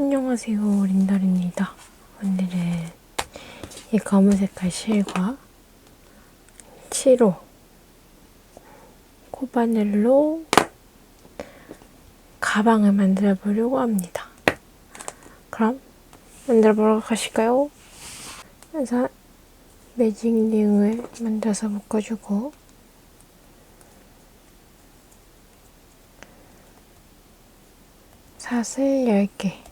안녕하세요 린달입니다. 오늘은 이 검은 색깔 실과 7호 코바늘로 가방을 만들어 보려고 합니다. 그럼 만들어 보러 가실까요? 그래서 매직링을 만들어서 묶어주고 사슬 10개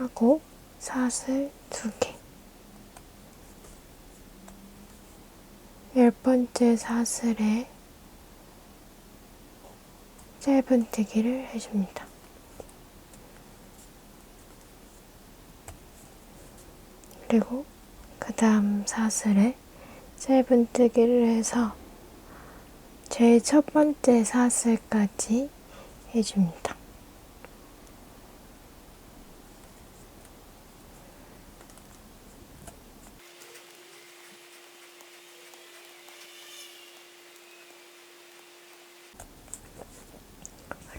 하고 사슬 2개 열 번째 사슬에 짧은뜨기를 해줍니다. 그리고 그 다음 사슬에 짧은뜨기를 해서 제일 첫 번째 사슬까지 해줍니다.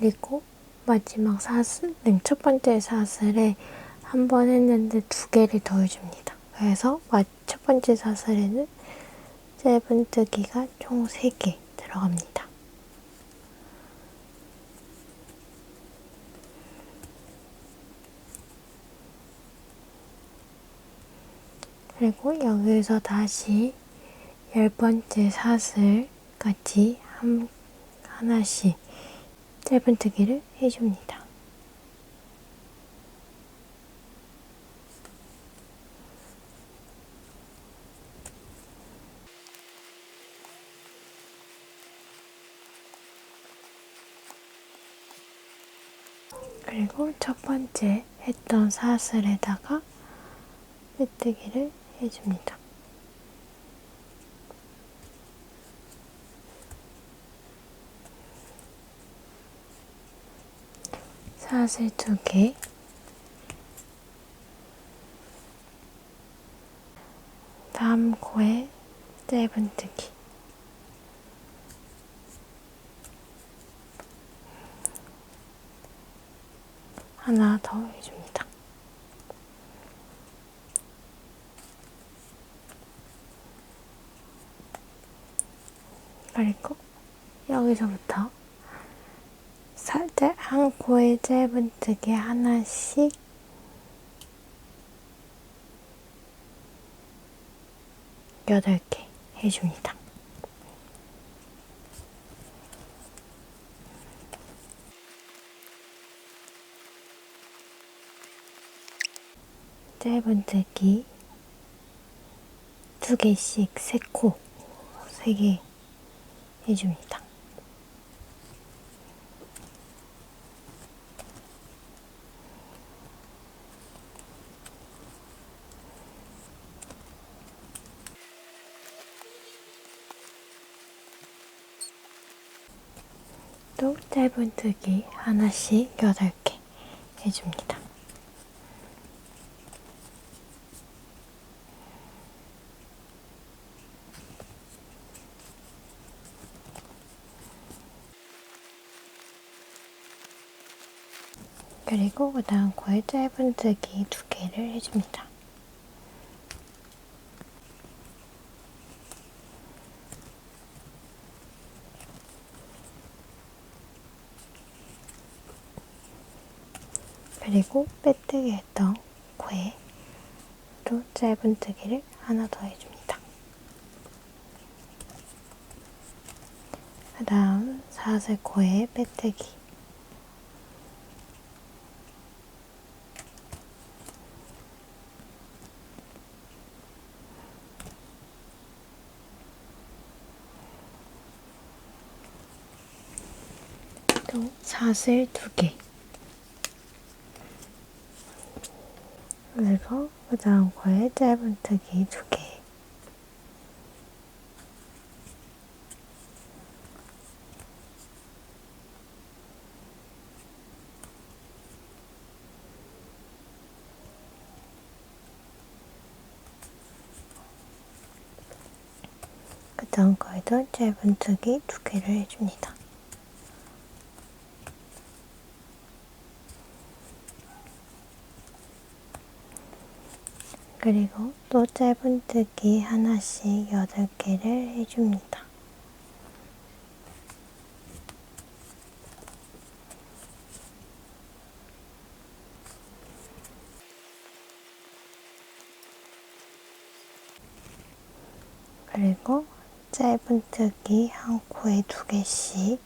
그리고 마지막 사슬, 네, 첫 번째 사슬에 한 번 했는데 두 개를 더 해줍니다. 그래서 첫 번째 사슬에는 짧은뜨기가 총 3개 들어갑니다. 그리고 여기서 다시 열 번째 사슬까지 한, 하나씩 짧은뜨기를 해줍니다. 그리고 첫 번째 했던 사슬에다가 빼뜨기를 해줍니다. 사슬 두 개, 다음 코에 짧은뜨기, 하나 더 해줍니다. 그리고 여기서부터 살짝 한 코에 짧은뜨기 하나씩 여덟 개 해줍니다. 짧은뜨기 두 개씩 세 코, 세 개 해줍니다. 또 짧은뜨기 하나씩 8개 해줍니다. 그리고 그 다음 코에 짧은뜨기 두 개를 해줍니다. 그리고 빼뜨기 했던 코에 또 짧은 뜨기를 하나 더 해줍니다. 그 다음 사슬 코에 빼뜨기 또 사슬 두 개. 그리고 다음 거에 짧은뜨기 2개 그 다음 거에도 짧은뜨기 2개를 해줍니다. 그리고 또 짧은뜨기 하나씩 8개를 해줍니다. 그리고 짧은뜨기 한 코에 두 개씩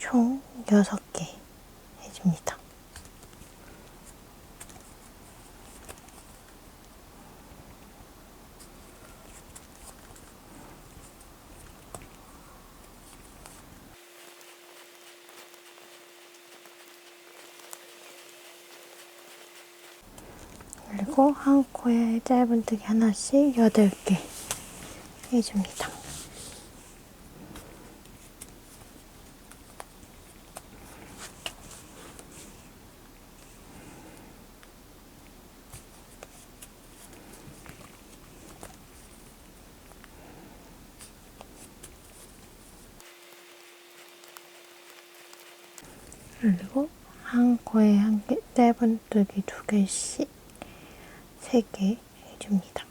총 6개 해줍니다. 그리고 한 코에 짧은뜨기 하나씩 8개 해줍니다. 그리고 한 코에 한 개, 짧은뜨기 두 개씩 세개 해줍니다.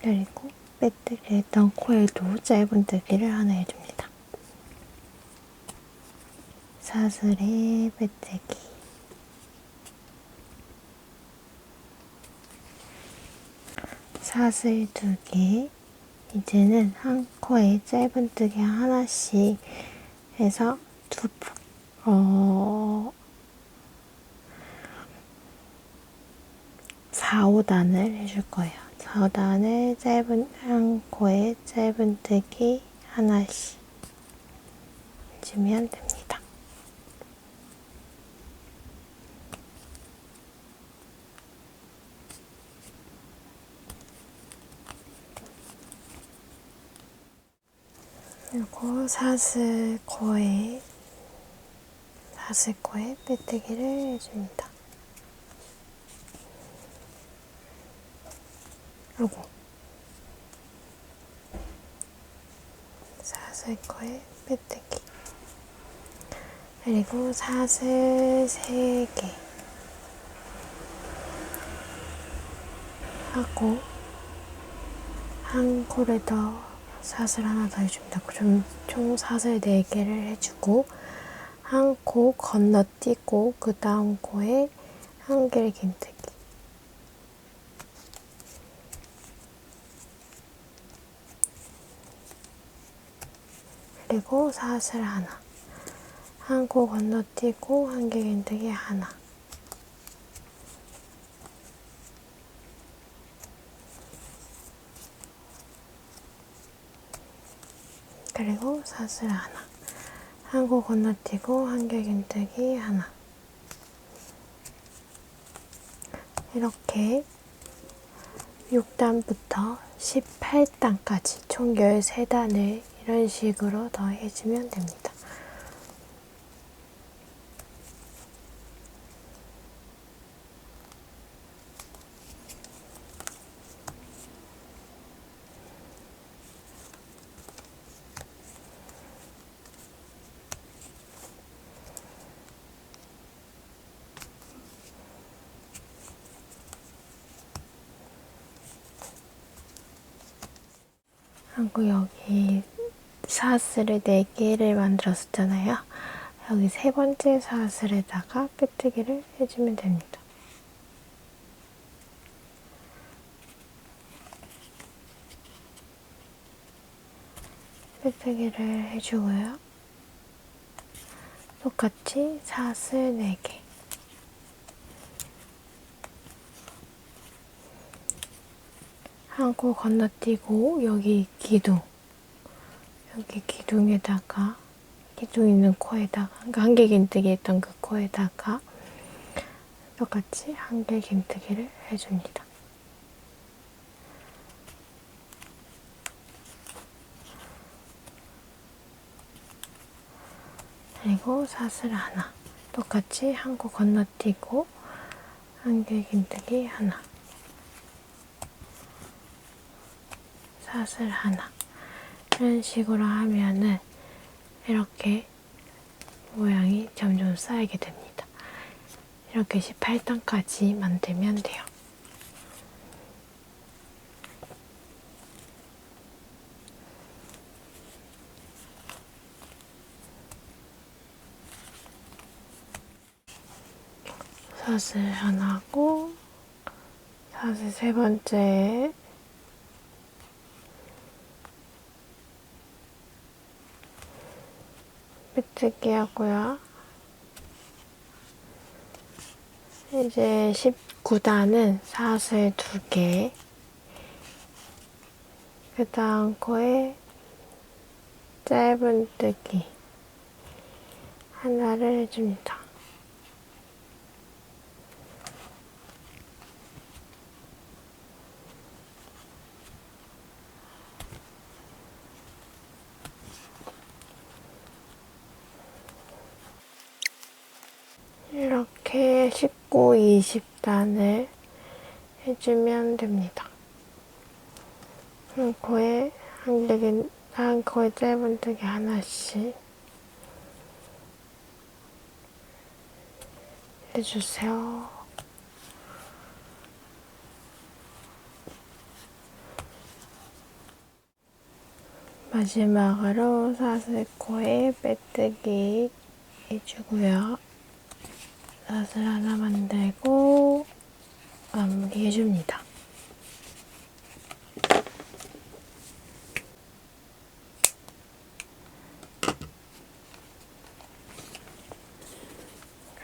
그리고 빼뜨기 했던 코에도 짧은뜨기를 하나 해줍니다. 사슬에 빼뜨기 사슬 두 개, 이제는 한 코에 짧은뜨기 하나씩 해서 두, 어, 4, 5단을 해줄 거예요. 4, 5단을 짧은, 한 코에 짧은뜨기 하나씩 해주면 됩니다. 그리고 사슬 코에 사슬 코에 빼뜨기를 해줍니다. 요거. 사슬 코에 빼뜨기. 그리고 사슬 3개. 하고 한 코를 더 사슬 하나 더 해줍니다. 좀, 총 사슬 4개를 해주고 한 코 건너뛰고 그 다음 코에 한 개를 긴뜨기 그리고 사슬 하나. 한 코 건너뛰고 한 개 긴뜨기 하나 그리고 사슬 하나 한코 건너뛰고 한 개 긴뜨기 하나 이렇게 6단부터 18단까지 총 13단을 이런 식으로 더 해주면 됩니다. 하고 여기 사슬을 4개를 만들었었잖아요. 여기 세 번째 사슬에다가 빼뜨기를 해주면 됩니다. 빼뜨기를 해주고요. 똑같이 사슬 4개 한코 건너뛰고 여기 기둥 여기 기둥에다가 기둥 있는 코에다가 그러니까 한개 긴뜨기 했던 그 코에다가 똑같이 한개 긴뜨기를 해줍니다. 그리고 사슬 하나 똑같이 한 코 건너뛰고 한길긴뜨기 하나 사슬 하나 이런 식으로 하면은 이렇게 모양이 점점 쌓이게 됩니다. 이렇게 18단까지 만들면 돼요. 사슬 하나고 사슬 세 번째 빼뜨기 하고요. 이제 19단은 사슬 두 개, 그 다음 코에 짧은 뜨기 하나를 해줍니다. 이렇게 19, 20단을 해주면 됩니다. 한 코에 한 개긴, 한 코에 짧은뜨기 하나씩 해주세요. 마지막으로 사슬코에 빼뜨기 해주고요. 사슬 하나 만들고 마무리 해줍니다.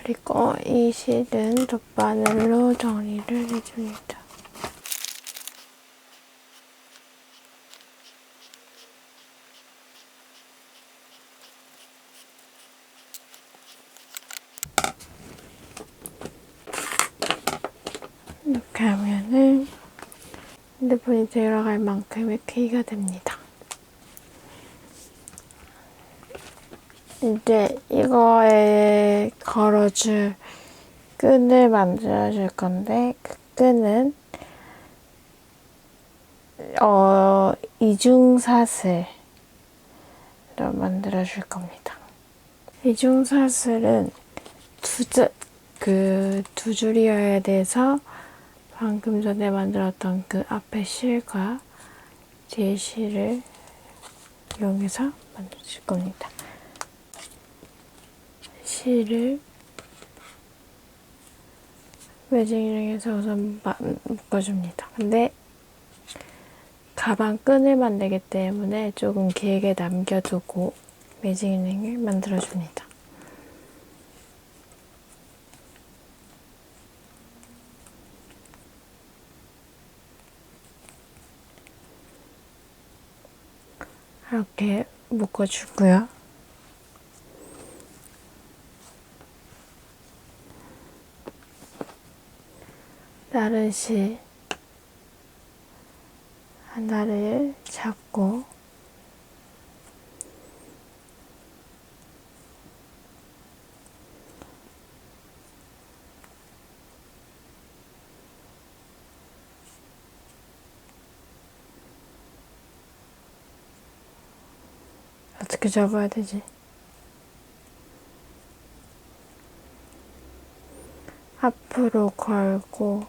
그리고 이 실은 돗바늘로 정리를 해줍니다. 이렇게 하면은 핸드폰이 들어갈 만큼의 크기가 됩니다. 이제 이거에 걸어줄 끈을 만들어줄 건데 그 끈은 어, 이중사슬로 만들어줄 겁니다. 이중사슬은 두, 줄, 그두 줄이어야 돼서 방금 전에 만들었던 그 앞에 실과 뒤에 실을 이용해서 만들어줄 겁니다. 실을 매직링에서 우선 묶어줍니다. 근데 가방 끈을 만들기 때문에 조금 길게 남겨두고 매직링을 만들어줍니다. 이렇게 묶어주고요. 나르시 하나를 잡고 어떻게 잡아야 되지? 앞으로 걸고.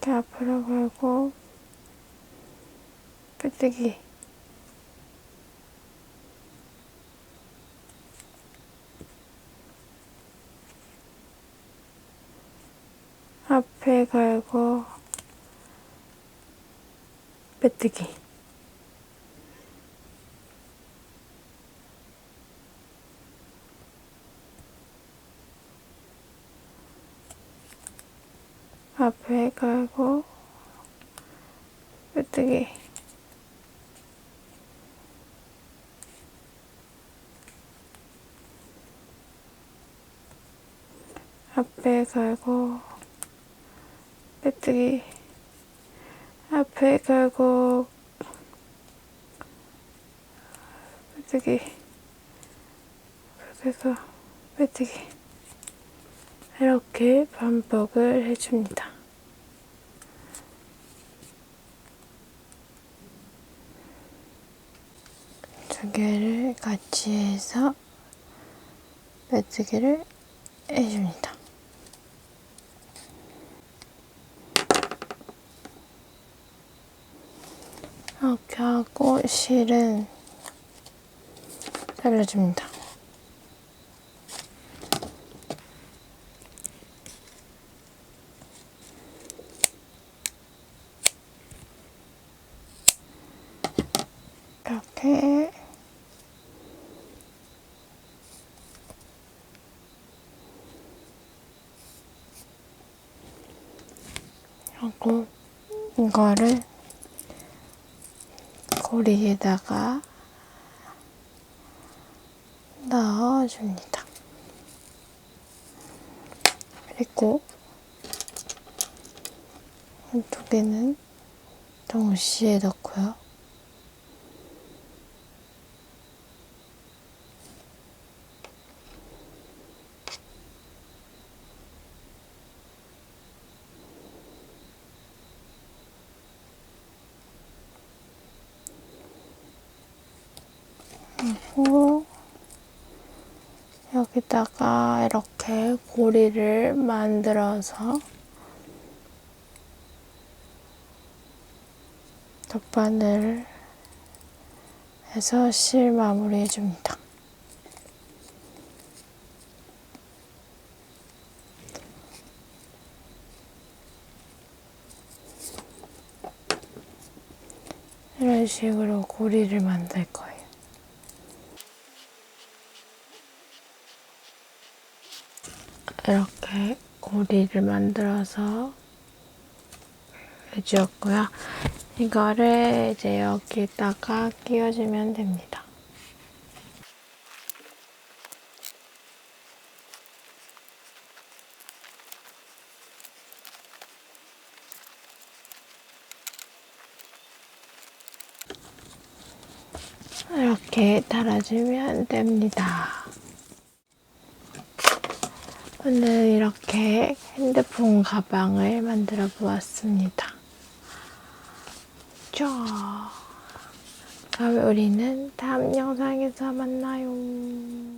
이렇게 앞으로 걸고. 빼뜨기 앞에 걸고 빼뜨기 걸고 빼뜨기 앞에 걸고 빼뜨기 앞에 결국 메뚜기 그래서 메뚜기 이렇게 반복을 해줍니다. 두 개를 같이 해서 메뚜기를 해줍니다. 이렇게 하고 실은 잘라줍니다. 이렇게 하고 이거를 고리에다가 넣어줍니다. 그리고 이두 개는 동시에 넣고요. 그리고 여기다가 이렇게 고리를 만들어서 덧바늘 해서 실 마무리 해줍니다. 이런 식으로 고리를 만들 거예요. 이렇게 고리를 만들어서 해주었고요. 이거를 이제 여기다가 끼워주면 됩니다. 이렇게 달아주면 됩니다. 오늘 이렇게 핸드폰 가방을 만들어 보았습니다. 자, 그럼 우리는 다음 영상에서 만나요.